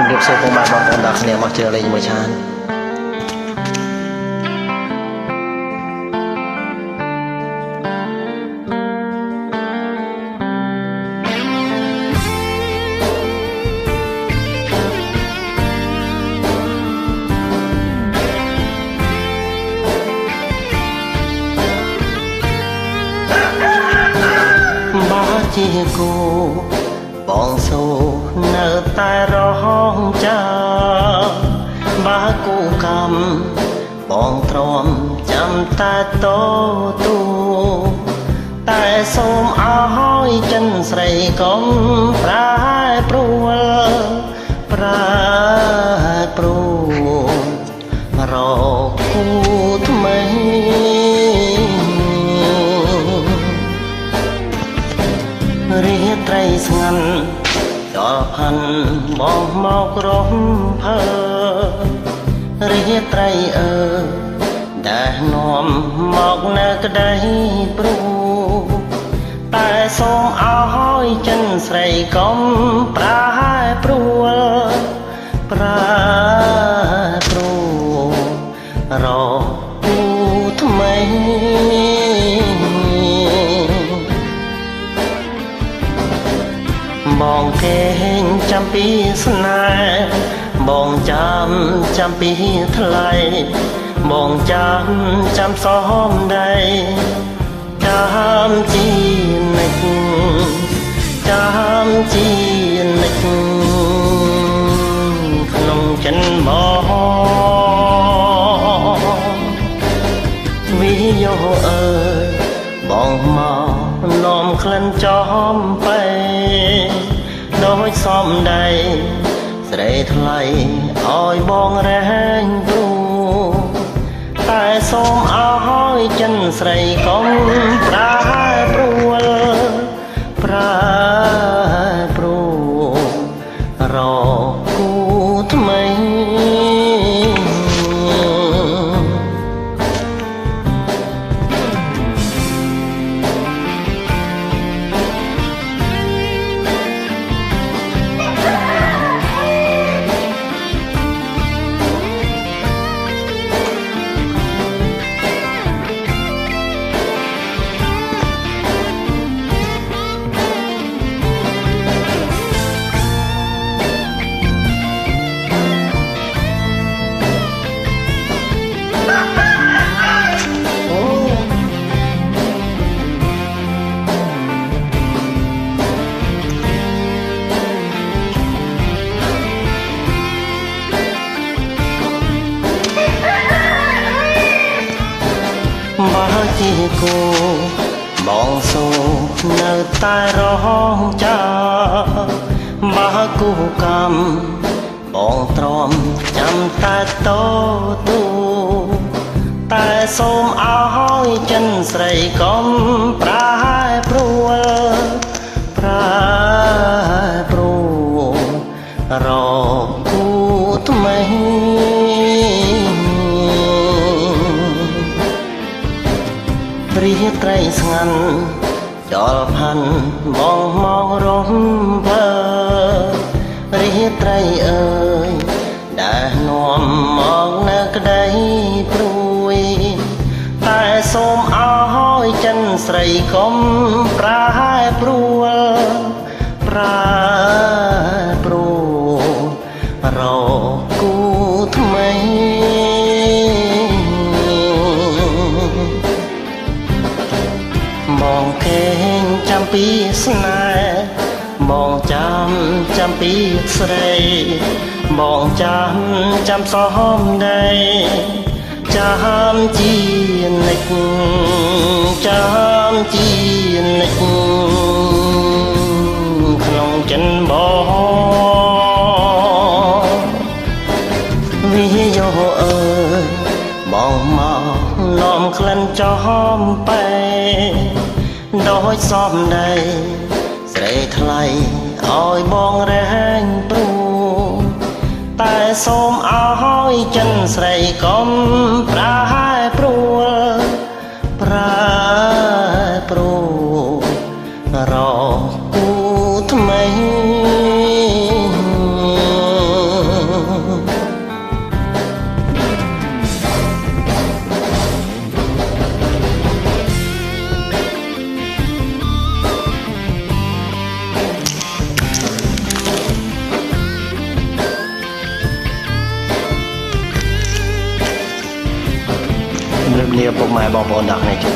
ជំរាបសួរពុកម៉ែបងប្អូនដល់គ្នាមកជឿលេងជាមួយឆានបើជាគូបងសូនៅតែរ ចាំតែតទូតែសូមអោយចិនស្រីកុំប្រែប្រួលប្រែប្រួលរកគូថ្មីរាត្រីស្ងាត់ដល់ផាន់បងមករំភើរាត្រីអើ ដែលនាំមកនៅក្តីព្រួតែសូមអោយចិនស្រីកុំប្រែព្រួលប្រែព្រួលរកគូថ្មីបងគេងចាំពីស្នេហ៍បងចាំចាំពីថ្លៃ បងចាំចាំសមដីចាំជានិចចាំជានិចក្នុងចិនបងវិយោអើយបងមកនាំក្លិនចំបែដោយសំដីស្រីថ្លៃឲ្យបងរែងព្រួ តែសូមអោយចិនស្រីកុំប្រែព្រួល បើជាគូបងសូនៅតែរងចាំបើគូកម្មបងទ្រាំចាំតែតទូតែសូមអោយចិនស្រីកុំប្រែព្រួលប្រែព្រួលរកគូថ្មី រាត្រីស្ងាត់ចលផាន់បងមករំភើរាត្រីអើយដែលនាំមកនៅក្តីព្រួយ តែសូមអោយចិនស្រីកុំប្រែព្រួលប្រែ ពីស្នេហ៍បងចាំចាំពីស្រីបងចាំចាំសមដីចាំជានិចចាំជានិចក្នុងចិនបងវិយោអើយបងមកនាំក្លិនចំបែ ដោយសំដីស្រីថ្លៃឲ្យបងរែងព្រួតែសូមអោយចិនស្រីកុំប្រែព្រួលប្រែព្រួលរកគូថ្មី ម្រាបពុកម៉ែបងប្អូនដល់គ្នាជួប